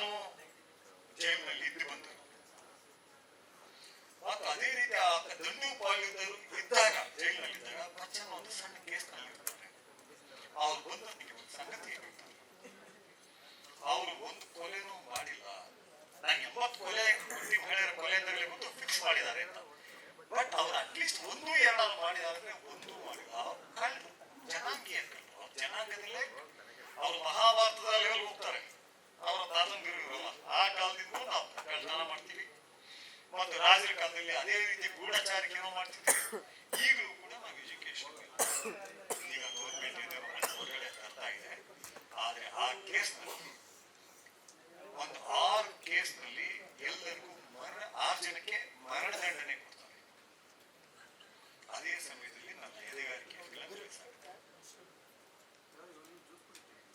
ನಾನು ಜೈಲಿನಲ್ಲಿ ಇದ್ದು ಬಂದರು ಮತ್ತು ಅದೇ ರೀತಿ ಆ ದಂಡೋಪಾಯುಧರು ಇದ್ದಾಗ ಜೈಲಿನಲ್ಲಿದ್ದಾಗ ಬಚ್ಚನ್ ಒಂದು ಸಣ್ಣ ಕೇಸ್ನಲ್ಲಿ ಇರ್ತಾರೆ. ಅವ್ರು ಬಂದು ನನಗೆ ಒಂದು ಸಂಗತಿ ಅವರು ಒಂದು ಕೊಲೆನೂ ಮಾಡಿಲ್ಲ. ನಾನು ಎಂಬತ್ತು ಕೊಲೆ ಹುಟ್ಟಿ ಮಹಿಳೆಯರ ಕೊಲೆ ಅಂತಲೇ ಬಂದು ಫಿಕ್ಸ್ ಮಾಡಿದ್ದಾರೆ ಅಂತ. ಬಟ್ ಅವ್ರು ಅಟ್ಲೀಸ್ಟ್ ಒಂದು ಎರಡು ಮಾಡಿದಾರೆ ಒಂದು ಮಾಡಿಲ್ಲ. ಅವ್ರು ಕಳ್ಳು ಜನಾಂಗಿ ಅನ್ಕೊಂಡು ಅವ್ರ ಜನಾಂಗದಲ್ಲೇ ಅವ್ರು ಮಹಾಭಾರತದ ಲೆವೆಲ್ ಹೋಗ್ತಾರೆ ಅವರ ತಾತಂದಿರು ಇರಲ್ಲ ಆ ಕಾಲದಿಂದ ನಾವು ಕಳ್ಳತನ ಮಾಡ್ತೀವಿ ಮತ್ತು ರಾಜರ ಕಾಲದಲ್ಲಿ ಅದೇ ರೀತಿ ಗೂಢಚಾರಿಕೆನೂ ಮಾಡ್ತಿದ್ದೆ ಈಗಲೂ ಕೂಡ ನಾವು ಎಜುಕೇಶನ್ ಈಗ ಗೌರ್ಮೆಂಟ್ ಇದೆ ಹೊರಗಡೆ ಅರ್ಥ ಇದೆ ಆದ್ರೆ ಆ ಕೇಸ್ ಒಂದು ಆರು ಕೇಸ್ನಲ್ಲಿ ಎಲ್ಲರಿಗೂ ಮರಣ ಆರು ಜನಕ್ಕೆ ಮರಣ ದಂಡನೆ ಕೊಡ್ತಾರೆ. ಅದೇ ಸಮಯದಲ್ಲಿ ನಮ್ಮ ಎದೆಗಾರಿಕೆ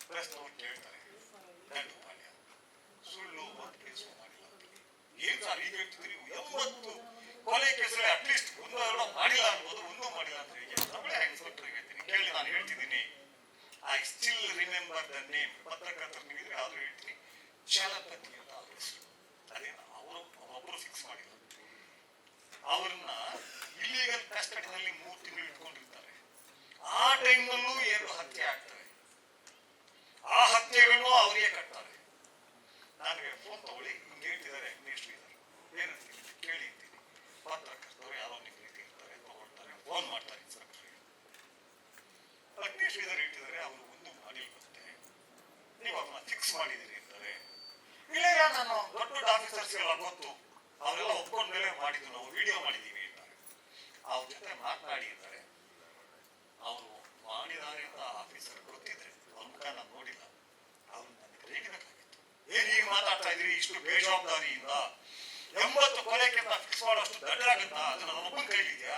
ಪ್ರಶ್ನವನ್ನು ಕೇಳ್ತಾರೆ. ಸುಳ್ಳು ಒಂದು ಕೇಸು ಮಾಡಿಲ್ಲ ಏನು ಸರ್ ಈಗ ಹೇಳ್ತಿದ್ರಿ ಎಂಬತ್ತು ಕೇಸಲ್ಲಿ ಅಟ್ಲೀಸ್ಟ್ ಎರಡು ಮಾಡಿಲ್ಲ ಅನ್ಬೋದು, ಒಂದು ಮಾಡಿಲ್ಲ ಅಂತ ಹೇಳಿ ತಗೊಳ್ಳಿ ಇನ್ಸ್ಪೆಕ್ಟರ್ ಹೇಳ್ತೀನಿ. ಕೇಳಿ, ನಾನು ಹೇಳ್ತಿದ್ದೀನಿ. I still remember the name ಪತ್ರಕರ್ತರು ನೀವಿದ್ರೆ ಆದ್ರೂ ಹೇಳ್ತೀನಿ. ಚಲಪತಿ ಅಂತ ಅವ್ರ ಹೆಸರು. ಅದೇ ಅವರು ಒಬ್ಬರು ಫಿಕ್ಸ್ ಮಾಡಿಲ್ಲ ಅವ್ರನ್ನ ಇಲ್ಲಿಗಲ್ ಕಸ್ಟಡಿನಲ್ಲಿ ಮೂರು ತಿಂಗಳು ಇಟ್ಕೊಂಡಿರ್ತಾರೆ. ಆ ಟೈಮ್ನಲ್ಲೂ ಎರಡು ಹತ್ಯೆ ಆಗ್ತವೆ ಆ ಹತ್ಯೆಗಳನ್ನು ಅವರಿಗೆ ಕಟ್ತಾರೆ ನನಗೆ ಫೋನ್ ತಗೊಳ್ಳಿ ಹಿಂಗೆ ಹೇಳ್ತಿದ್ದಾರೆ ಮೇಷ್ಟ್ರು ಇದ್ದಾರೆ ಏನಂತೀನಿ ಕೇಳಿ ಅಂತೀನಿ ಪತ್ರಕರ್ತರು ಯಾರೋ ನಿಮ್ಮ ರೀತಿ ಇರ್ತಾರೆ ತಗೊಳ್ತಾರೆ ಫೋನ್ ಮಾಡ್ತಾರೆ ಇನ್ಸ್ಪೆಕ್ಟರ್ ಅಗ್ನೇಶ್ ಇದ್ದಾರೆ ಹೇಳ್ತಿದ್ದಾರೆ ಅವರು ಒಂದು ಮಾಡಿಲ್ವಂತೆ ನೀವು ಅದನ್ನ ಫಿಕ್ಸ್ ಮಾಡಿದ್ದೀರಿ ಅಂತಾರೆ ಇಲ್ಲ ನಾನು ದೊಡ್ಡ ದೊಡ್ಡ ಆಫೀಸರ್ಸ್ಗೆಲ್ಲ ಗೊತ್ತು. ಅವರೆಲ್ಲ ಒಪ್ಕೊಂಡ ಮೇಲೆ ಮಾಡಿದ್ದು ನಾವು ವಿಡಿಯೋ ಮಾಡಿದ್ದೀವಿ ಅಂತಾರೆ ಅವ್ರ ಜೊತೆ ಮಾತನಾಡಿ ಅಂತಾರೆ ಅವರು ಮಾಡಿದ್ದಾರೆ ಅಂತ ಆಫೀಸರ್ ಗೊತ್ತಿದ್ರೆ ಅವ್ರ ಮುಖ ನಾನು ನೋಡಿಲ್ಲ. ಅವ್ರು ನನಗೆ ರೇಗಬೇಕಾಗಿತ್ತು ಏನ್ ಈಗ ಮಾತಾಡ್ತಾ ಇದ್ರಿ? ಇಷ್ಟು ಬೇಜವಾಬ್ದಾರಿಯಿಂದ ಎಂಬತ್ತು ಕೊಲೆಕ್ಕಿಂತ ಫಿಕ್ಸ್ ಮಾಡೋಷ್ಟು ದಡ್ಡರಾಗುತ್ತಾ ಅದು ನನ್ನ ಒಬ್ಬನ ಕೈಲಿದ್ಯಾ?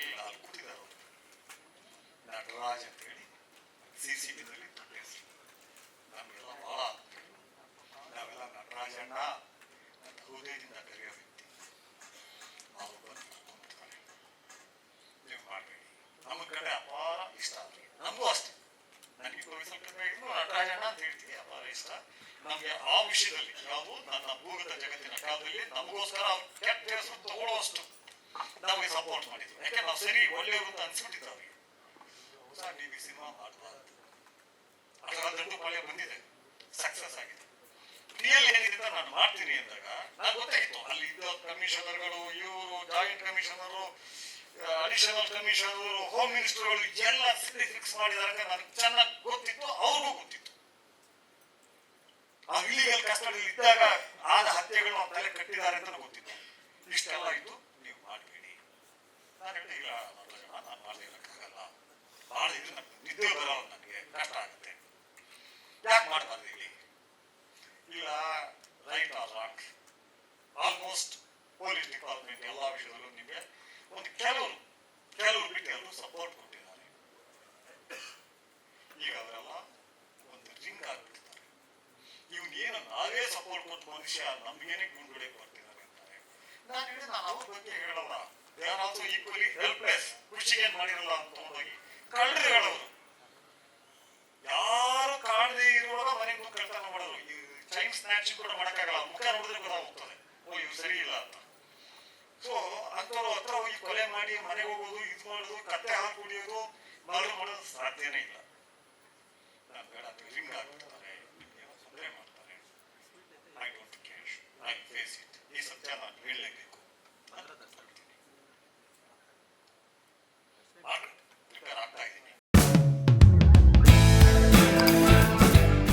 ಅಂತ ಕಾಣಲಿಲ್ಲ ಅಲ್ಲಿ ಕೂತಿದ್ದಾರೆ ಅವರು ನಟರಾಜ್ ಅಂತ ಹೇಳಿ ಸಿ ಸಿ ಟಿವಿನಲ್ಲಿ ದೊಡ್ಡ ಹೆಸರು ನಮಗೆಲ್ಲ ಬಹಳ ನಾವೆಲ್ಲ ನಟರಾಜಣ್ಣ ಅಂತ ಹೃದಯದಿಂದ ಕರೆಯೋ ವ್ಯಕ್ತಿ ಅವರು ಬಂದು ನೀವು ಮಾಡಬೇಡಿ ನಮ್ಮ ಕಡೆ ಅಪಾರ ಇಷ್ಟ ಅವ್ರಿಗೆ ನಮಗೂ ಅಷ್ಟೇ ನನಗೆ ಸ್ವಲ್ಪ ಇನ್ನೂ ನಟರಾಜಣ್ಣ ಅಂತ ಹೇಳ್ತೀವಿ ಅಪಾರ ಇಷ್ಟ ನಮಗೆ ಆ ವಿಷಯದಲ್ಲಿ ಯಾವುದು? ನನ್ನ ಭೂಗತ ಜಗತ್ತಿನ ಕಾಲದಲ್ಲಿ ನಮಗೋಸ್ಕರ ಅವ್ರು ಕೆಟ್ಟ ಹೆಸರು ತಗೊಳ್ಳೋಷ್ಟು ನಮಗೆ ಸಪೋರ್ಟ್ ಮಾಡಿದ್ರು. ಯಾಕೆ ನಾವು ಸರಿ ಒಳ್ಳೆಯವರು ಅಂತ ಅನ್ಸ್ಬಿಟ್ಟಿದ್ರು ಅವ್ರಿಗೆ. ಹೊಸ ಟಿ ವಿ ಸಿನಿಮಾ ಮಾಡಬಾರ್ದು ಅದರ ದಂಡು ಪಾಳ್ಯ ಬಂದಿದೆ. ಸಕ್ಸಸ್ ಆಗಿದೆ ರಿಯಲ್ ಏನಿದೆ ಅಂತ ನಾನು ಮಾಡ್ತೀನಿ ಅಂದಾಗ ನಾನು ಗೊತ್ತಾಯ್ತು. ಅಲ್ಲಿ ಇದ್ದ ಕಮಿಷನರ್ಗಳು ಇವರು joint commissioner additional commissioner home ಮಿನಿಸ್ಟರ್ಗಳು ಎಲ್ಲ ಫಿಕ್ಸ್ ಮಾಡಿದಾರೆ ನನಗೆ ಚೆನ್ನಾಗಿ ಗೊತ್ತಿತ್ತು. ಅವ್ರಿಗೂ ಗೊತ್ತಿತ್ತು. ಆ ಇಲ್ಲಿಗಲ್ ಕಸ್ಟಡಿ ಇದ್ದಾಗ ಆದ ಹತ್ಯೆಗಳು ಅವ್ರ ತಲೆ ಕಟ್ಟಿದ್ದಾರೆ ಅಂತ ಗೊತ್ತಿತ್ತು. ಇಷ್ಟೆಲ್ಲ ನೀವು ಮಾಡಬೇಡಿ ನಾನು ಹೇಳಿದೆ, ಇಲ್ಲ, ನಾನು ಮಾಡದೇ ಭಾಳ ಇದು ನನಗೆ ನಿದ್ದೆ ಬರಲ್ಲ ನನಗೆ ಕಷ್ಟ ಆಗುತ್ತೆ. ಯಾಕೆ ಮಾಡಬಾರ್ದು ಹೇಳಿ? ಇಲ್ಲ, right or wrong almost police department ಎಲ್ಲ ವಿಷಯದಲ್ಲೂ ನಿಮಗೆ ಒಂದು ಕೆಲವರು ಕೆಲವರು ಬಿಟ್ಟು ಎಲ್ಲರೂ ಸಪೋರ್ಟ್ ಕೊಟ್ಟಿದ್ದಾರೆ. ಈಗ ಅವರೆಲ್ಲ ಒಂದು ರಿಂಗ್ ಆಗ್ಬಿಟ್ಟಿದ್ದಾರೆ ಇವನ್ ಏನು ನಾವೇ ಸಪೋರ್ಟ್ ಕೊಟ್ಟು ಮನುಷ್ಯ ನಮ್ಗೇನೆ ಗುಂಡ್ಗಡೆ ಕೊಡ್ತಿದ್ದಾರೆ ಅವ್ರ ಬಗ್ಗೆ ಹೇಳಲ್ಲ ದೇ ಆಲ್ಸೋ ಈಕ್ವಲಿ ಹೆಲ್ಪ್ಲೆಸ್ ಖುಷಿಗೆ ಏನ್ ಮಾಡಿರಲ್ಲ ಅಂತ ತಗೊಂಡೋಗಿ ಕಳ್ಳರು ಹೇಳೋರು ಯಾರು ಕಾಣದೇ ಇರುವಾಗ ಮನೆಗೆ ಬಂದು ಕಳ್ತನ ಮಾಡೋರು ಚೈನ್ ಸ್ನ್ಯಾಚ್ ಕೂಡ ಮಾಡಕ್ಕಾಗಲ್ಲ ಮುಖ ನೋಡಿದ್ರೆ ಗೊತ್ತಾಗ್ತದೆ ಓ ಇವ್ ಸರಿ ಇಲ್ಲ ಅಂತ ಸೊ ಅಂಥವ್ರು ಹತ್ರ ಹೋಗಿ ಕೊಲೆ ಮಾಡಿ ಮನೆಗೆ ಹೋಗೋದು ಇದು ಮಾಡೋದು ಕತ್ತೆ ಹಾಲು ಕುಡಿಯೋದು ಮರಳು ಮಾಡೋದು ಸಾಧ್ಯನೇ ಇಲ್ಲ ನಾನು ಬೇಡ ರಿಂಗ್